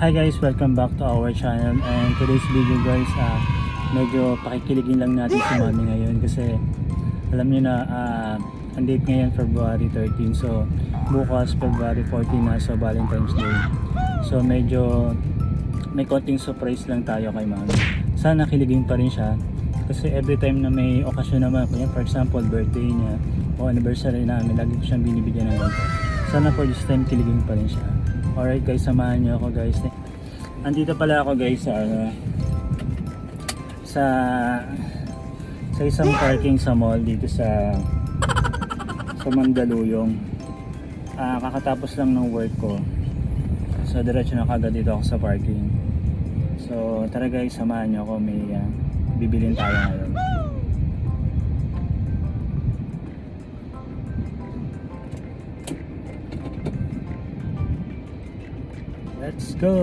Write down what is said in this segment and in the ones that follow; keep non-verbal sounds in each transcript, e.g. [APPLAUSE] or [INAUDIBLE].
Hi guys, welcome back to our channel. And today's video guys, ah medyo pakikiligin lang natin si mami ngayon kasi alam niyo na ah ang date ngayon February 13 so bukas February 14 na so Valentine's Day. So medyo may konting surprise lang tayo kay mami. Sana kiligin pa rin siya. Kasi every time na may okasyon naman kunya for example birthday niya o anniversary namin lagi ko siyang binibigyan ng ganito. Sana po this time kiligin pa rin siya alright guys samahan niyo ako guys. Andito pala ako guys sa ano, sa sa isang parking sa mall dito sa sa Mandaluyong. Ah, kakatapos lang ng work ko. So diretso na kagad dito ako sa parking. So tara guys samahan niyo ako. May ah, bibilin tayo ngayon let's go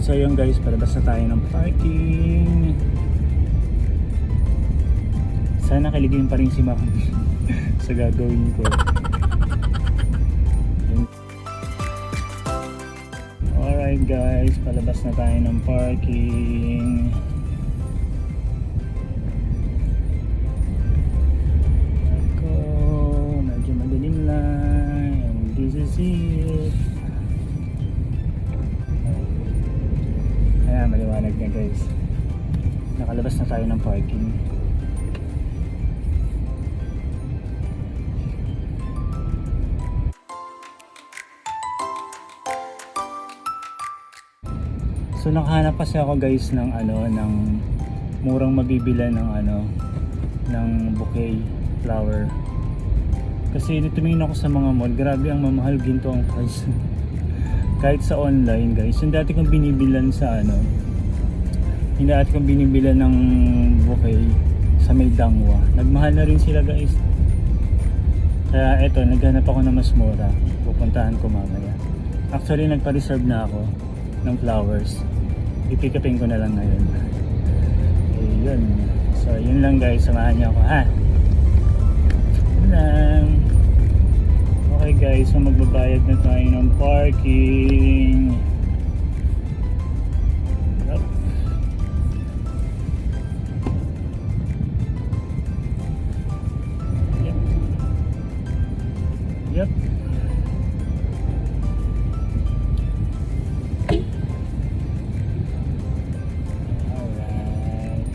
So yun guys, palabas na tayo ng parking. Sana kiligin pa rin si Ma'am [LAUGHS] sa gagawin ko. Alright guys, palabas na tayo ng parking. This is it. Ayan, maliwanag na guys. Nakalabas na tayo ng parking. So nakahanap kasi ako guys ng ano ng murang mabibila ng ano ng bouquet flower. Kasi tumingin ako sa mga mall, grabe ang mamahal ginto ang price. [LAUGHS] kahit sa online guys. Yung dati kong binibilan sa ano yung dati kong binibilan ng bouquet sa may dangwa. Nagmahal na rin sila guys. Kaya eto naghanap ako na mas mura. Pupuntahan ko mamaya. Actually nagpa-reserve na ako ng flowers. Ipikapin ko na lang ngayon. Ayun. So yun lang guys. Samahan niyo ako. Ha? Yun lang Okay guys, so magbabayad na tayo ng parking. Yup. Yup. Yup. Alright.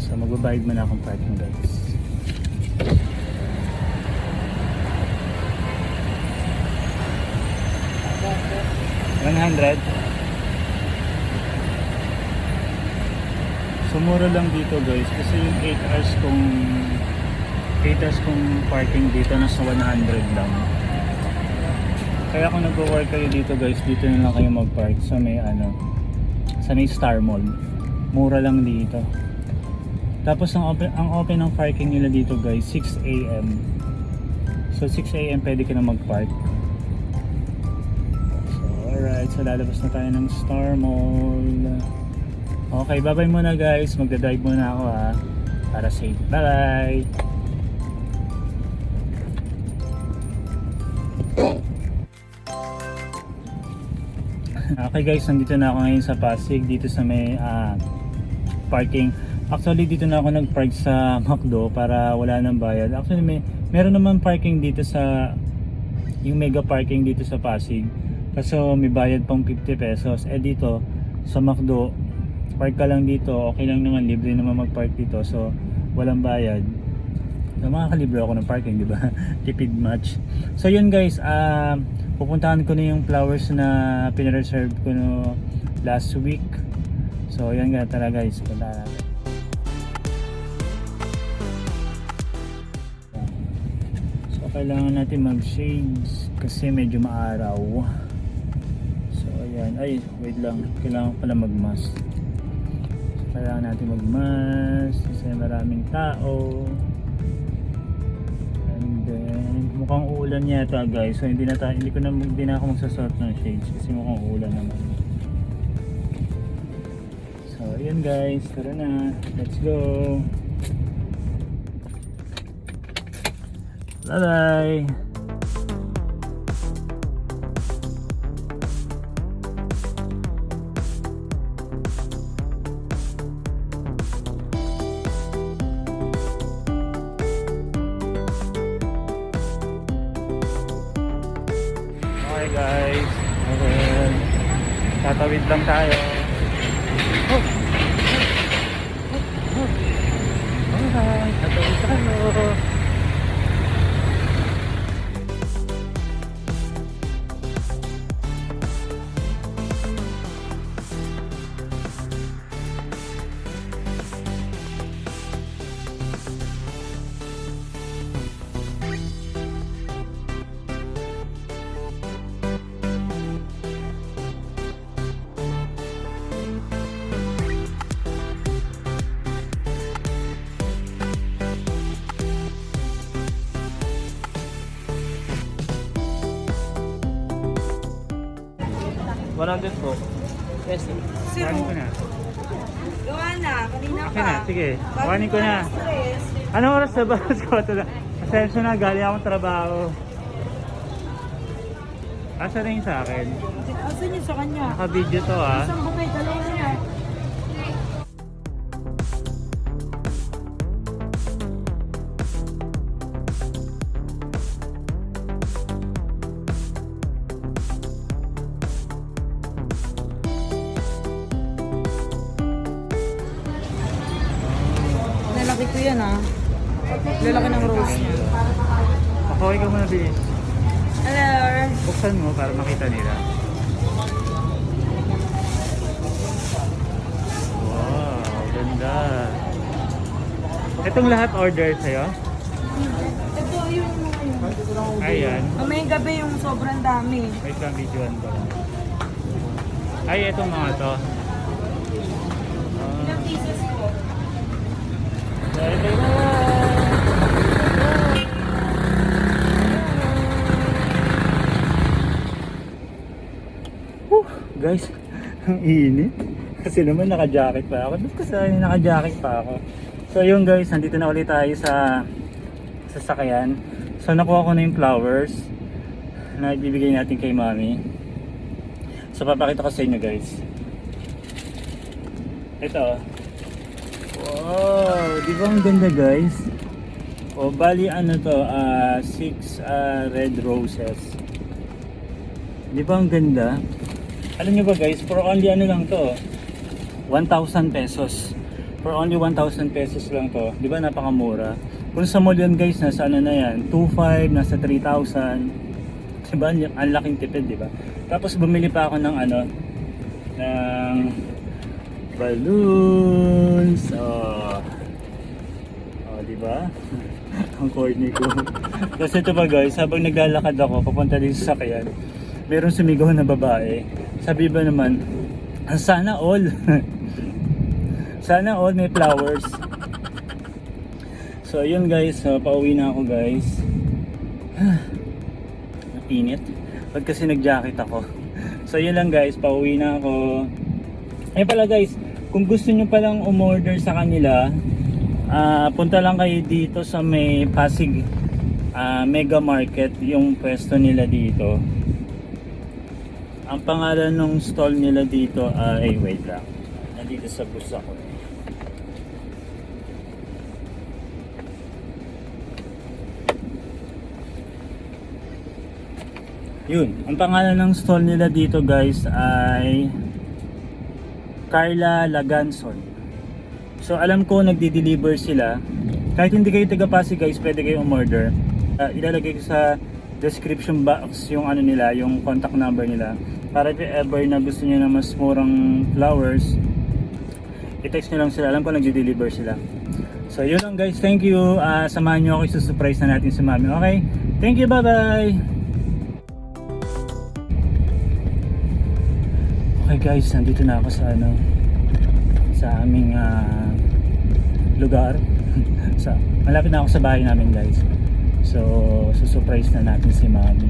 So magbabayad muna akong parking guys. One hundred. So mura lang dito guys kasi yung 8 hours kong 8 hours kong parking dito nasa 100 lang. Kaya kung nagwo-work kayo dito guys, dito na lang kayo mag-park sa may ano sa may Star Mall. Mura lang dito. Tapos ang open, ang open ng parking nila dito guys 6 AM. So 6 AM pwede ka na mag-park. Alright, so lalabas na tayo ng Star Mall. Okay, bye-bye muna guys. Magdadrive muna ako ha. Para safe. Bye-bye! [COUGHS] Okay guys, nandito na ako ngayon sa Pasig dito sa may ah, parking. Actually dito na ako nag-park sa [LAUGHS] McDo para wala nang bayad. Actually may meron naman parking dito sa yung mega parking dito sa Pasig. Kaso may bayad pang 50 pesos. Eh dito sa McDo, park ka lang dito, okay lang naman, libre naman mag-park dito. So walang bayad. So, makakalibre ako ng parking, di ba? [LAUGHS] Tipid match. So yun guys, ah pupuntahan ko na yung flowers na pinareserve ko no last week. So yan nga tara guys, punta. So kailangan natin mag-shades kasi medyo maaraw. Ayan. Ay, wait lang. Kailangan pala mag-mask. Kailangan natin mag-mask kasi maraming tao. And then, mukhang uulan yata guys. So, hindi na, ta hindi ko na, hindi na ako magsasort ng shades kasi mukhang uulan naman. So, ayan guys. Tara na. Let's go. Bye-bye. Tatawid lang tayo. Oh. Oh. Oh. Alright, tatawid tayo. Po. Yes, ko na. Gawa na, kanina Okay pa. na, sige. Bago Kuhanin ko na. stress. Anong oras na ba? [LAUGHS] Skoto na. Pasensya na, galing akong trabaho. Asa na yung sa akin? Asan yun sa kanya? Naka-video to ah. Isang bukay, dalawa na. Yan ah. Lalaki ng rose niya. Makuha ka muna, bilis. Hello. Buksan mo para makita nila. Wow, ganda. Itong lahat order sa'yo? Ito yung mga yun. Ayan. Mamayang gabi yung sobrang dami. Wait lang, videoan ko. Ay, itong mga to. Ilang pieces po? Whew, guys, ang init. Kasi naman naka-jacket pa ako. Ba't kasi naka-jacket pa ako? So yun guys, nandito na ulit tayo sa sasakyan. So nakuha ko na yung flowers na ibibigay natin kay mami. So papakita ko sa inyo guys. Ito. Wow, di ba ang ganda guys? O bali ano to, ah six ah, red roses. Di ba ang ganda? Alam nyo ba guys, for only ano lang to, 1,000 pesos. For only 1,000 pesos lang to. Di ba napakamura? Kung sa mall yun guys, nasa ano na yan, 2,500, nasa 3,000. Di ba? Ang laking tipid, di ba? Tapos bumili pa ako ng ano, ng balloons. Oh. Ba? [LAUGHS] Ang corny ko. Kasi ito pa guys, habang naglalakad ako, papunta din sa sakyan, meron sumigaw na babae. Sabi ba naman, "Ah, sana all. [LAUGHS] sana all may flowers. So yun guys, so, pauwi na ako guys. [SIGHS] Ang init. Pag kasi nag-jacket ako. [LAUGHS] So yun lang guys, pauwi na ako. Ayun pala guys, kung gusto nyo palang umorder sa kanila, ah, punta lang kayo dito sa may Pasig ah, Mega Market, yung pwesto nila dito. Ang pangalan ng stall nila dito ay, wait lang, nandito sa bus ako. Yun, ang pangalan ng stall nila dito guys ay Carla Laganson. So alam ko nagdi-deliver sila. Kahit hindi kayo taga Pasig guys, pwede kayo umorder. Uh, ilalagay ko sa description box yung ano nila, yung contact number nila. Para if ever na gusto niyo na mas murang flowers, i-text nyo lang sila. Alam ko nagdi-deliver sila. So yun lang guys, thank you. Uh, samahan nyo ako sa surprise na natin sa mami. Okay? Thank you, bye-bye! Okay guys, nandito na ako sa ano sa aming uh, lugar. [LAUGHS] Sa malapit na ako sa bahay namin guys. So susurprise na natin si mami.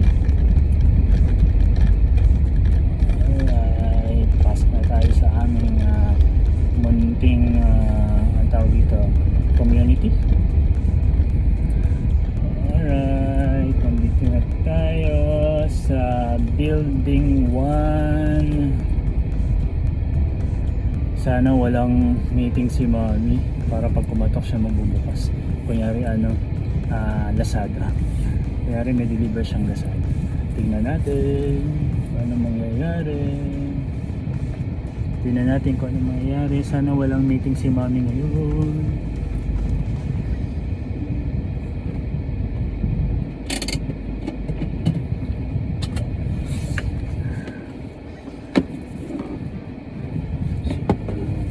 Alright pasok na tayo sa aming uh, tawag dito community. Alright nandito na tayo sa building 1 sana walang meeting si mommy para pag kumatok siya magbubukas. Kunyari ano, ah, Lazada. Kunyari may deliver siyang Lazada. Tingnan natin ano mangyayari. Tingnan natin kung ano mangyayari. Sana walang meeting si mommy ngayon.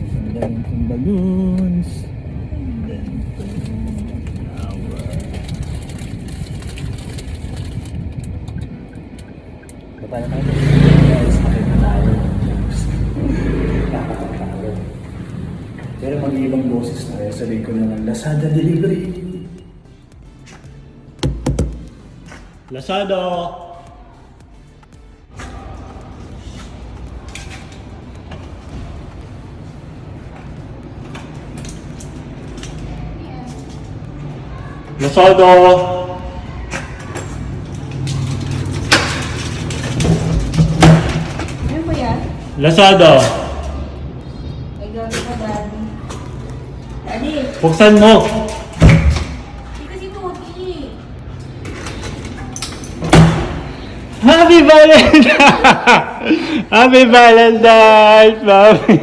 Ang galing kong balloons. Ang galing kong flower. Na tayo. Guys, makit na tayo. Nakakatawa. Pero mag-ibang boses na kaya sabihin ko naman, Lazada delivery! Lazada! Lazada! Ano ba yan? Lazada! Ay, gawin ka, Daddy. Daddy, Buksan mo! hindi kasi tuti. Happy Valentine's! [LAUGHS] Happy Valentine's, mami!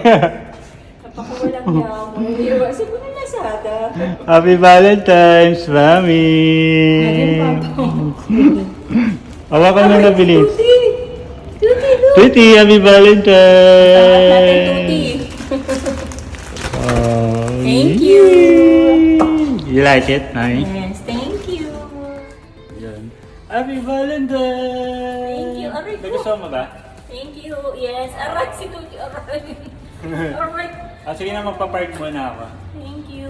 Napakuwalang yaw. Iwasan ko na Lazada. Happy Valentine's, mami! Hawakan mo na bilis. Tuti! Tuti, Happy Salamat natin, Valentine's! Tuti. Oh, Thank you. You like it, mami? Yes, thank you. Yan. Happy Valentine's! Thank you. Aray ko. Nagustuhan mo ba? Thank you. Yes, aray si Tuti, aray. [LAUGHS] Aray. Ah, sige na, magpa-park muna ako. Thank you.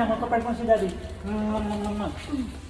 Magpa-park mo si daddy. Mm, mm, mm, mm.